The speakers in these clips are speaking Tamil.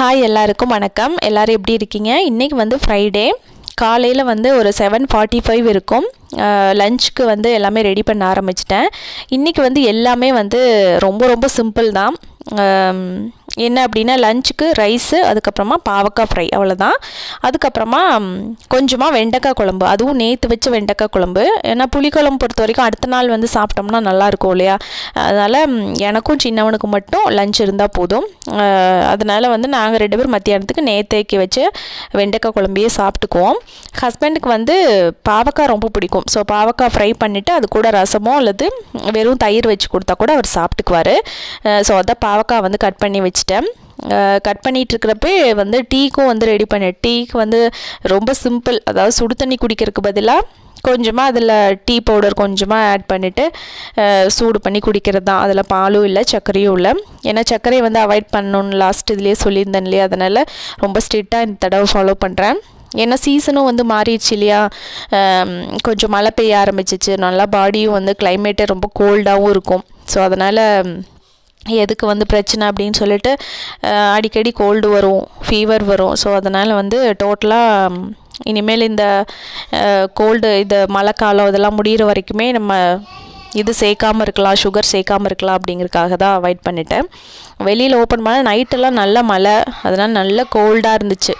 ஹாய் எல்லாருக்கும் வணக்கம். எல்லோரும் எப்படி இருக்கீங்க? இன்றைக்கி வந்து ஃப்ரைடே காலையில் வந்து ஒரு செவன் ஃபார்ட்டி ஃபைவ் இருக்கும். லஞ்சுக்கு வந்து எல்லாமே ரெடி பண்ண ஆரம்பிச்சிட்டேன். இன்றைக்கி வந்து எல்லாமே வந்து ரொம்ப ரொம்ப சிம்பிள் தான். என்ன அப்படின்னா லஞ்சுக்கு ரைஸு அதுக்கப்புறமா பாவக்காய் ஃப்ரை அவ்வளோதான் அதுக்கப்புறமா கொஞ்சமாக வெண்டைக்காய் குழம்பு. அதுவும் நேற்று வச்ச வெண்டைக்காய் குழம்பு. ஏன்னா புளிக்குழம்பு பொறுத்த வரைக்கும் அடுத்த நாள் வந்து சாப்பிட்டோம்னா நல்லாயிருக்கும் இல்லையா? அதனால் எனக்கும் சின்னவனுக்கு மட்டும் லஞ்ச் இருந்தால் போதும். அதனால் வந்து நாங்கள் ரெண்டு பேரும் மத்தியானத்துக்கு நேற்றைக்கு வச்சு வெண்டைக்காய் குழம்பையே சாப்பிட்டுக்குவோம். ஹஸ்பண்டுக்கு வந்து பாவக்காய் ரொம்ப பிடிக்கும். ஸோ பாவக்காய் ஃப்ரை பண்ணிவிட்டு அது கூட ரசமோ அல்லது வெறும் தயிர் வச்சு கொடுத்தா கூட அவர் சாப்பிட்டுக்குவார். ஸோ அதான் பாவக்காய் வந்து கட் பண்ணி வச்சுட்டேன். கட் பண்ணிகிட்ருக்கிறப்ப வந்து டீக்கும் வந்து ரெடி பண்ணேன். டீக்கு வந்து ரொம்ப சிம்பிள் அதாவது சுடு தண்ணி குடிக்கிறதுக்கு பதிலாக கொஞ்சமாக அதில் டீ பவுடர் கொஞ்சமாக ஆட் பண்ணிவிட்டு சூடு பண்ணி குடிக்கிறது தான். அதில் பாலும் இல்லை சர்க்கரையும் இல்லை. ஏன்னா சர்க்கரையை வந்து அவாய்ட் பண்ணணுன்னு லாஸ்ட் இதுலேயே சொல்லியிருந்தேன் இல்லையா? அதனால் ரொம்ப ஸ்ட்ரிக்டாக இந்த தடவை ஃபாலோ பண்ணுறேன் ஏன்னா சீசனும் வந்து மாறிடுச்சு இல்லையா? கொஞ்சம் மழை பெய்ய ஆரம்பிச்சிச்சு. நல்லா பாடியும் வந்து கிளைமேட்டே ரொம்ப கோல்டாகவும் இருக்கும். ஸோ அதனால் எதுக்கு வந்து பிரச்சனை அப்படின்னு சொல்லிட்டு அடிக்கடி கோல்டு வரும் ஃபீவர் வரும். ஸோ அதனால் வந்து டோட்டலாக இனிமேல் இந்த கோல்டு இந்த மழை காலம் இதெல்லாம் முடிகிற வரைக்குமே நம்ம இது சேர்க்காமல் இருக்கலாம் சுகர் சேர்க்காமல் இருக்கலாம் அப்படிங்கிறதுக்காக தான் அவாய்ட் பண்ணிட்டேன். வெளியில் ஓப்பன் பண்ணால் நைட்டெல்லாம் நல்ல மழை. அதனால் நல்ல கோல்டாக இருந்துச்சு.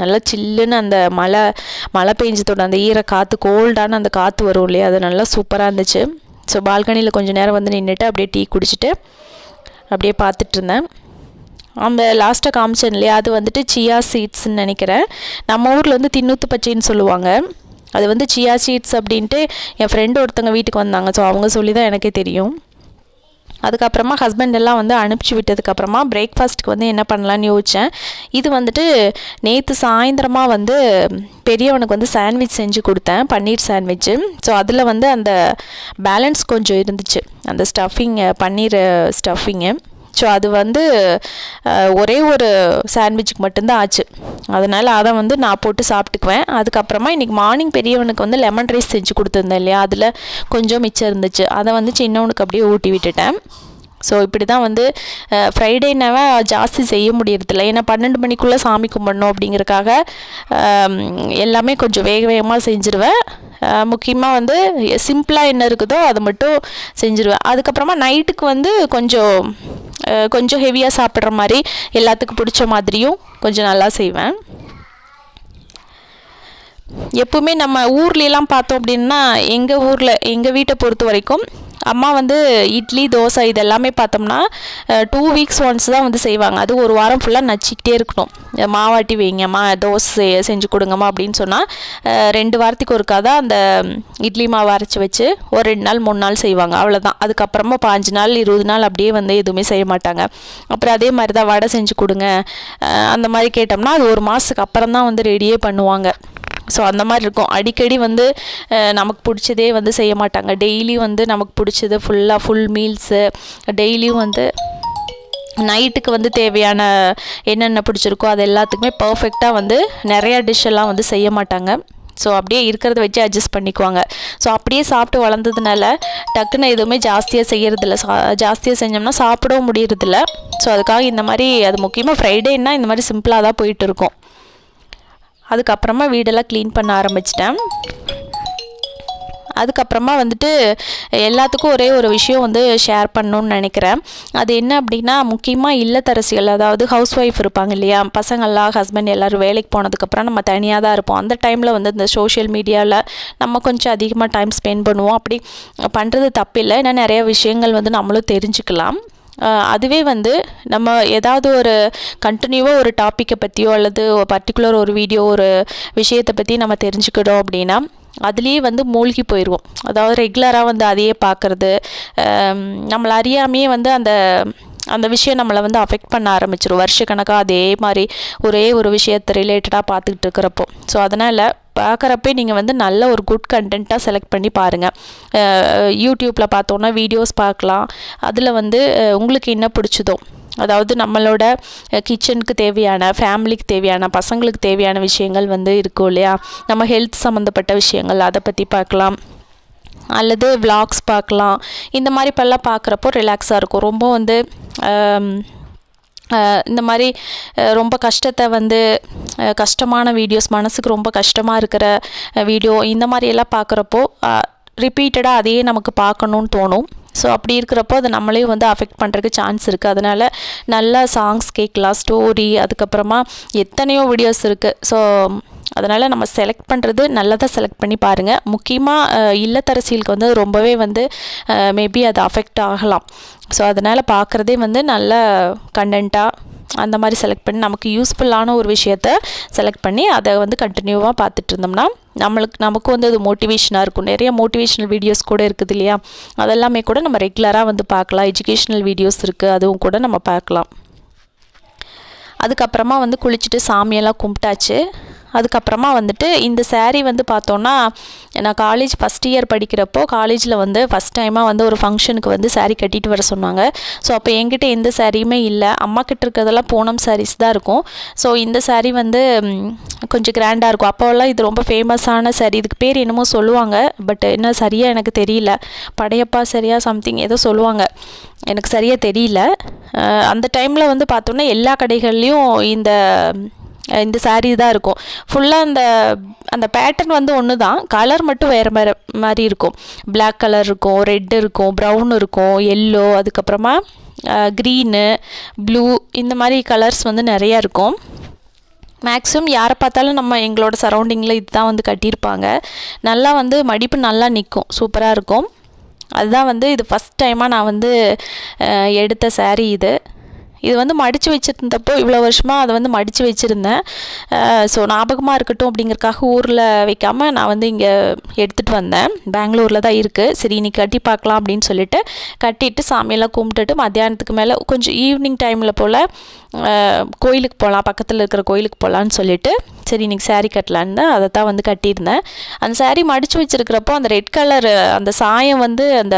நல்லா சில்லுன்னு அந்த மழை மழை பெஞ்சதோட அந்த ஈர காற்று கோல்டான அந்த காற்று வரும் இல்லையா? அது நல்லா சூப்பராக இருந்துச்சு. ஸோ பால்கனியில் கொஞ்சம் நேரம் வந்து நின்றுட்டு அப்படியே டீ குடிச்சிட்டு அப்படியே பார்த்துட்டு இருந்தேன். அந்த லாஸ்ட்டாக காமிச்சேன் இல்லையா? அது வந்துட்டு சியா சீட்ஸ்ன்னு நினைக்கிறேன். நம்ம ஊரில் வந்து தின்னூத்து பச்சைன்னு சொல்லுவாங்க. அது வந்து சியா சீட்ஸ் அப்படின்ட்டு என் ஃப்ரெண்டு ஒருத்தவங்க வீட்டுக்கு வந்தாங்க. ஸோ அவங்க சொல்லி தான் எனக்கே தெரியும். அதுக்கப்புறமா ஹஸ்பண்ட் எல்லாம் வந்து அனுப்பிச்சி விட்டதுக்கப்புறமா பிரேக்ஃபாஸ்ட்டுக்கு வந்து என்ன பண்ணலான்னு யோசித்தேன் இது வந்துட்டு நேற்று சாயந்தரமாக வந்து பெரியவனுக்கு வந்து சாண்ட்விச் செஞ்சு கொடுத்தேன் பன்னீர் சாண்ட்விட்சு ஸோ அதில் வந்து அந்த பேலன்ஸ் கொஞ்சம் இருந்துச்சு. அந்த ஸ்டஃபிங் பன்னீர் ஸ்டஃபிங்கு ஸோ அது வந்து ஒரே ஒரு சாண்ட்விச்சுக்கு மட்டும்தான் ஆச்சு. அதனால் அதை வந்து நான் போட்டு சாப்பிட்டுக்குவேன். அதுக்கப்புறமா இன்றைக்கி மார்னிங் பெரியவனுக்கு வந்து லெமன் ரைஸ் செஞ்சு கொடுத்துருந்தேன் இல்லையா? அதில் கொஞ்சம் மிச்சம் இருந்துச்சு. அதை வந்து சின்னவனுக்கு அப்படியே ஊட்டி விட்டுட்டேன். ஸோ இப்படி தான் வந்து ஃப்ரைடேனாவே ஜாஸ்தி செய்ய முடியறதில்ல. ஏன்னா பன்னெண்டு மணிக்குள்ளே சாமி கும்பிடணும் அப்படிங்கிறக்காக எல்லாமே கொஞ்சம் வேக வேகமாக செஞ்சுருவேன். முக்கியமாக வந்து சிம்பிளாக என்ன இருக்குதோ அதை மட்டும் செஞ்சுருவேன். அதுக்கப்புறமா நைட்டுக்கு வந்து கொஞ்சம் கொஞ்சம் ஹெவியாக சாப்பிட்ற மாதிரி எல்லாத்துக்கும் பிடிச்ச மாதிரியும் கொஞ்சம் நல்லா செய்வேன். எப்பவுமே நம்ம ஊர்லெலாம் பார்த்தோம் அப்படின்னா எங்கள் ஊரில் எங்கள் வீட்டை பொறுத்த வரைக்கும் அம்மா வந்து இட்லி தோசை இது எல்லாமே பார்த்தோம்னா டூ வீக்ஸ் ஒன்ஸ் தான் வந்து செய்வாங்க. அது ஒரு வாரம் ஃபுல்லாக நச்சிக்கிட்டே இருக்கணும். மாவாட்டி வைங்கம்மா தோசை செஞ்சு கொடுங்கம்மா அப்படின்னு சொன்னால் ரெண்டு வாரத்துக்கு ஒருக்கா தான் அந்த இட்லி மாவு அரைச்சி வச்சு ஒரு ரெண்டு நாள் மூணு நாள் செய்வாங்க. அவ்வளோதான் அதுக்கப்புறமா பாஞ்சு நாள் இருபது நாள் அப்படியே வந்து எதுவுமே செய்ய மாட்டாங்க. அப்புறம் அதே மாதிரி தான் வடை செஞ்சு கொடுங்க. அந்த மாதிரி கேட்டோம்னா அது ஒரு மாதத்துக்கு அப்புறம் தான் வந்து ரெடியே பண்ணுவாங்க. ஸோ அந்த மாதிரி இருக்கும். அடிக்கடி வந்து நமக்கு பிடிச்சதே வந்து செய்ய மாட்டாங்க. டெய்லியும் வந்து நமக்கு பிடிச்சது ஃபுல்லாக ஃபுல் மீல்ஸு டெய்லியும் வந்து நைட்டுக்கு வந்து தேவையான என்னென்ன பிடிச்சிருக்கோ அது எல்லாத்துக்குமே பர்ஃபெக்டாக வந்து நிறையா டிஷ்ஷெல்லாம் வந்து செய்ய மாட்டாங்க. ஸோ அப்படியே இருக்கிறத வச்சு அட்ஜஸ்ட் பண்ணிக்குவாங்க. ஸோ அப்படியே சாப்பிட்டு வளர்ந்ததுனால டக்குன்னு எதுவுமே ஜாஸ்தியாக செய்கிறதில்ல சா ஜாஸ்தியாக செஞ்சோம்னா சாப்பிடவும் முடியறதில்ல. ஸோ அதுக்காக இந்த மாதிரி அது முக்கியமாக ஃப்ரைடேன்னா இந்த மாதிரி சிம்பிளாக தான் போயிட்டு இருக்கும். அதுக்கப்புறமா வீடெல்லாம் க்ளீன் பண்ண ஆரம்பிச்சிட்டேன். அதுக்கப்புறமா வந்துட்டு எல்லாத்துக்கும் ஒரே ஒரு விஷயம் வந்து ஷேர் பண்ணணுன்னு நினைக்கிறேன். அது என்ன அப்படின்னா முக்கியமாக இல்லத்தரசிகள் அதாவது ஹவுஸ் ஒய்ஃப் இருப்பாங்க இல்லையா? பசங்கள்லாம் ஹஸ்பண்ட் எல்லோரும் வேலைக்கு போனதுக்கப்புறம் நம்ம தனியாக தான் இருப்போம். அந்த டைமில் வந்து இந்த சோஷியல் மீடியாவில் நம்ம கொஞ்சம் அதிகமாக டைம் ஸ்பெண்ட் பண்ணுவோம். அப்படி பண்ணுறது தப்பில்லை. ஏன்னா நிறைய விஷயங்கள் வந்து நம்மளும் தெரிஞ்சுக்கலாம். அதுவே வந்து நம்ம ஏதாவது ஒரு கண்டினியூவாக ஒரு டாப்பிக்கை பற்றியோ அல்லது பர்டிகுலர் ஒரு வீடியோ ஒரு விஷயத்தை பற்றி நம்ம தெரிஞ்சுக்கிட்டோம் அப்படின்னா அதுலேயே வந்து மூழ்கி போயிடுவோம் அதாவது ரெகுலராக வந்து அதையே பார்க்குறது நம்மளை அறியாமையே வந்து அந்த அந்த விஷயம் நம்மளை வந்து அஃபெக்ட் பண்ண ஆரம்பிச்சிடும் வருஷக்கணக்காக அதே மாதிரி ஒரே ஒரு விஷயத்தை ரிலேட்டடாக பார்த்துக்கிட்டு இருக்கிறப்போ. ஸோ அதனால் பார்க்குறப்பே நீங்கள் வந்து நல்ல ஒரு குட் கண்டென்ட்டாக செலக்ட் பண்ணி பாருங்கள் யூடியூப்பில் பார்த்தோன்னா வீடியோஸ் பார்க்கலாம். அதில் வந்து உங்களுக்கு என்ன பிடிச்சதோ அதாவது நம்மளோட கிச்சனுக்கு தேவையான ஃபேமிலிக்கு தேவையான பசங்களுக்கு தேவையான விஷயங்கள் வந்து இருக்கும் இல்லையா? நம்ம ஹெல்த் சம்மந்தப்பட்ட விஷயங்கள் அதை பற்றி பார்க்கலாம். அல்லது விளாக்ஸ் பார்க்கலாம். இந்த மாதிரி இப்போல்லாம் பார்க்குறப்போ ரிலாக்ஸாக இருக்கும். ரொம்ப வந்து இந்த மாதிரி ரொம்ப கஷ்டத்தை வந்து கஷ்டமான வீடியோஸ் மனசுக்கு ரொம்ப கஷ்டமாக இருக்கிற வீடியோ இந்த மாதிரியெல்லாம் பார்க்குறப்போ ரிப்பீட்டடாக அதையே நமக்கு பார்க்கணுன்னு தோணும். ஸோ அப்படி இருக்கிறப்போ அது நம்மளே வந்து அஃபெக்ட் பண்ணுறதுக்கு சான்ஸ் இருக்குது அதனால் நல்ல சாங்ஸ் கேட்கலாம் ஸ்டோரி அதுக்கப்புறமா எத்தனையோ வீடியோஸ் இருக்குது ஸோ அதனால் நம்ம செலக்ட் பண்ணுறது நல்லதாக செலக்ட் பண்ணி பாருங்கள் முக்கியமாக இல்லத்தரசியலுக்கு வந்து ரொம்பவே வந்து மேபி அது அஃபெக்ட் ஆகலாம். ஸோ அதனால் பார்க்குறதே வந்து நல்ல கண்டென்ட்டாக அந்த மாதிரி செலக்ட் பண்ணி நமக்கு யூஸ்ஃபுல்லான ஒரு விஷயத்த செலக்ட் பண்ணி அதை வந்து கண்டினியூவாக பார்த்துட்டு இருந்தோம்னா நம்மளுக்கு நமக்கு வந்து அது மோட்டிவேஷனாக இருக்கும். நிறைய மோட்டிவேஷனல் வீடியோஸ் கூட இருக்குது இல்லையா? அதெல்லாமே கூட நம்ம ரெகுலராக வந்து பார்க்கலாம். எஜுகேஷ்னல் வீடியோஸ் இருக்குது அதுவும் கூட நம்ம பார்க்கலாம். அதுக்கப்புறமா வந்து குளிச்சுட்டு சாமியெல்லாம் கும்பிட்டாச்சு. அதுக்கப்புறமா வந்துட்டு இந்த saree வந்து பார்த்தோன்னா நான் காலேஜ் ஃபஸ்ட் இயர் படிக்கிறப்போ காலேஜில் வந்து ஃபஸ்ட் டைமாக வந்து ஒரு ஃபங்க்ஷனுக்கு வந்து saree கட்டிட்டு வர சொன்னாங்க. ஸோ அப்போ என்கிட்ட எந்த சாரியுமே இல்லை. அம்மா கிட்ட இருக்கிறதெல்லாம் பூனம் சாரீஸ் தான் இருக்கும். ஸோ இந்த சாரீ வந்து கொஞ்சம் கிராண்டாக இருக்கும். அப்போல்லாம் இது ரொம்ப ஃபேமஸான சாரீ இதுக்கு பேர் என்னமோ சொல்லுவாங்க. பட் என்ன சரியாக எனக்கு தெரியல. படையப்பா சரியாக சம்திங் ஏதோ சொல்லுவாங்க. எனக்கு சரியாக தெரியல. அந்த டைமில் வந்து பார்த்தோன்னா எல்லா கடைகள்லேயும் இந்த இந்த சாரீ தான் இருக்கும். ஃபுல்லாக அந்த அந்த பேட்டர்ன் வந்து ஒன்று தான் கலர் மட்டும் வேறு மாதிரி மாதிரி இருக்கும். பிளாக் கலர் இருக்கும் ரெட் இருக்கும் ப்ரௌன் இருக்கும் எல்லோ அதுக்கப்புறமா க்ரீனு ப்ளூ இந்த மாதிரி கலர்ஸ் வந்து நிறையா இருக்கும். மேக்ஸிமம் யாரை பார்த்தாலும் நம்ம எங்களோட சரௌண்டிங்கில் இதுதான் வந்து கட்டியிருப்பாங்க. நல்லா வந்து மடிப்பு நல்லா நிற்கும் சூப்பராக இருக்கும். அதுதான் வந்து இது ஃபஸ்ட் டைமாக நான் வந்து எடுத்த சேரீ இது. இது வந்து மடித்து வச்சுருந்தப்போ இவ்வளோ வருஷமாக அதை வந்து மடித்து வச்சுருந்தேன். ஸோ ஞாபகமாக இருக்கட்டும் அப்படிங்கிறக்காக ஊரில் வைக்காமல் நான் வந்து இங்கே எடுத்துகிட்டு வந்தேன். பெங்களூரில் தான் இருக்குது சரி இன்னைக்கு கட்டி பார்க்கலாம் அப்படின்னு சொல்லிட்டு கட்டிட்டு சாமியெல்லாம் கும்பிட்டுட்டு மத்தியானத்துக்கு மேலே கொஞ்சம் ஈவினிங் டைமில் போல் கோயிலுக்கு போகலாம் பக்கத்தில் இருக்கிற கோயிலுக்கு போகலான்னு சொல்லிட்டு சரி இன்றைக்கி சாரீ கட்டலான்னு தான் அதை தான் வந்து கட்டியிருந்தேன். அந்த சாரீ மடித்து வச்சுருக்கிறப்போ அந்த ரெட் கலர் அந்த சாயம் வந்து அந்த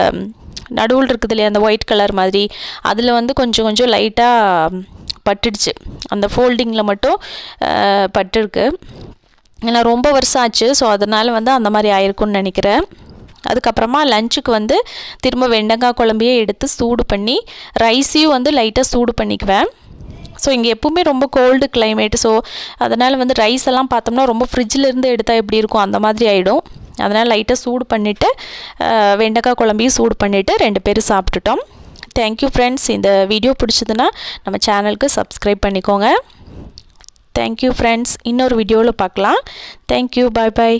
நடுவில் இருக்குது இல்லையா அந்த ஒயிட் கலர் மாதிரி. அதில் வந்து கொஞ்சம் கொஞ்சம் லைட்டாக பட்டுடுச்சு. அந்த ஃபோல்டிங்கில் மட்டும் பட்டுருக்கு பட்டிருக்கு. ஏன்னா ரொம்ப வருஷம் ஆச்சு. ஸோ அதனால் வந்து அந்த மாதிரி ஆயிருக்கும்னு நினைக்கிறேன். அதுக்கப்புறமா லஞ்சுக்கு வந்து திரும்ப வெண்டங்காய் குழம்பையே எடுத்து சூடு பண்ணி ரைஸையும் வந்து லைட்டாக சூடு பண்ணிக்குவேன். ஸோ இங்கே எப்பவுமே ரொம்ப கோல்டு கிளைமேட் ஸோ அதனால் வந்து ரைஸ் எல்லாம் பார்த்தோம்னா ரொம்ப ஃப்ரிட்ஜில் இருந்து எடுத்தால் எப்படி இருக்கும்? அந்த மாதிரி ஆகிடும் அதனால் லைட்டாக சூடு பண்ணிவிட்டு வெண்டைக்காய் குழம்பையும் சூடு பண்ணிவிட்டு ரெண்டு பேரும் சாப்பிட்டுட்டோம். தேங்க்யூ ஃப்ரெண்ட்ஸ் இந்த வீடியோ பிடிச்சதுன்னா நம்ம சேனலுக்கு சப்ஸ்கிரைப் பண்ணிக்கோங்க. தேங்க்யூ ஃப்ரெண்ட்ஸ் இன்னொரு வீடியோவில் பார்க்கலாம். தேங்க்யூ பாய் பாய்